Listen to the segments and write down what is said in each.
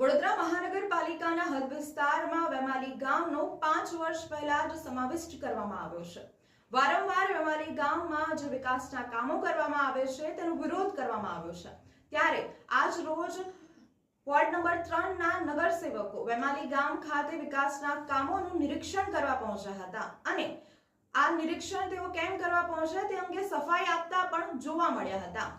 વડોદરા મહાનગરપાલિકાના હદ વિસ્તારમાં વેમાલી ગામનો પાંચ વર્ષ પહેલા જ સમાવિષ્ટ કરવામાં આવ્યો છે. વારંવાર વેમાલી ગામમાં જે વિકાસના કામો કરવામાં આવે છે, તેનો વિરોધ કરવામાં આવ્યો છે. ત્યારે આજ રોજ વોર્ડ નંબર ત્રણ ના નગરસેવકો વેમાલી ગામ ખાતે વિકાસના કામોનું નિરીક્ષણ કરવા પહોંચ્યા હતા અને આ નિરીક્ષણ તેઓ કેમ કરવા પહોંચ્યા તે અંગે સફાઈ આપતા પણ જોવા મળ્યા હતા.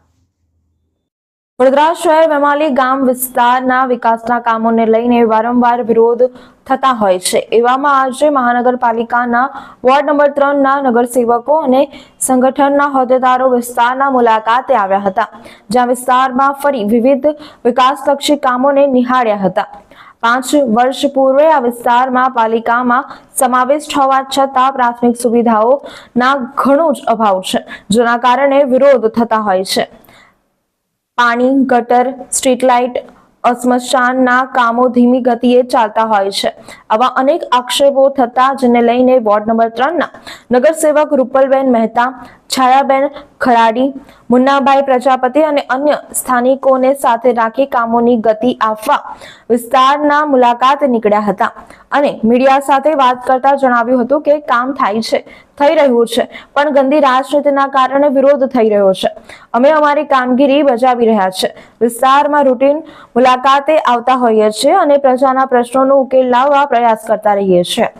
વડોદરા શહેર વેમાલી ગામ વિસ્તારના વિકાસના કામોને લઈને વારંવાર વિરોધ થતા હોય છે. એવામાં આજે મહાનગરપાલિકાના વોર્ડ નંબર ત્રણના નગરસેવકો અને સંગઠનના હોદ્દેદારો વિસ્તારના મુલાકાતે આવ્યા હતા, જ્યાં વિસ્તારમાં ફરી વિવિધ વિકાસલક્ષી કામોને નિહાળ્યા હતા. પાંચ વર્ષ પૂર્વે આ વિસ્તારમાં પાલિકામાં સમાવિષ્ટ હોવા છતાં પ્રાથમિક સુવિધાઓના ઘણો જ અભાવ છે, જેના કારણે વિરોધ થતા હોય છે. પાણી, ગટર સ્ટ્રીટ લાઇટ સ્મશાનના કામો ધીમી ગતિએ ચાલતા હોય છે. આવા અનેક આક્ષેપો થતા જેને લઈને વોર્ડ નંબર ત્રણના નગરસેવક રૂપલબેન મહેતા છાયાબેન ખરાડી, મુન્નાભાઈ પ્રજાપતિ અને અન્ય સ્થાનિકોને સાથે રાખી કામોની ગતિ આપવા વિસ્તારના મુલાકાત નીકળ્યા હતા. અને મીડિયા સાથે વાત કરતા જણાવ્યું હતું કે કામ થાય છે, થઈ રહ્યું છે, પણ ગંદી રાજનીતિના કારણે વિરોધ થઈ રહ્યો છે. અમે અમારી કામગીરી બજાવી રહ્યા છે. વિસ્તારમાં રૂટીન મુલાકાતે આવતા હોઈએ છીએ અને પ્રજાના પ્રશ્નોનો ઉકેલ લાવવા પ્રયાસ કરતા રહીએ છીએ.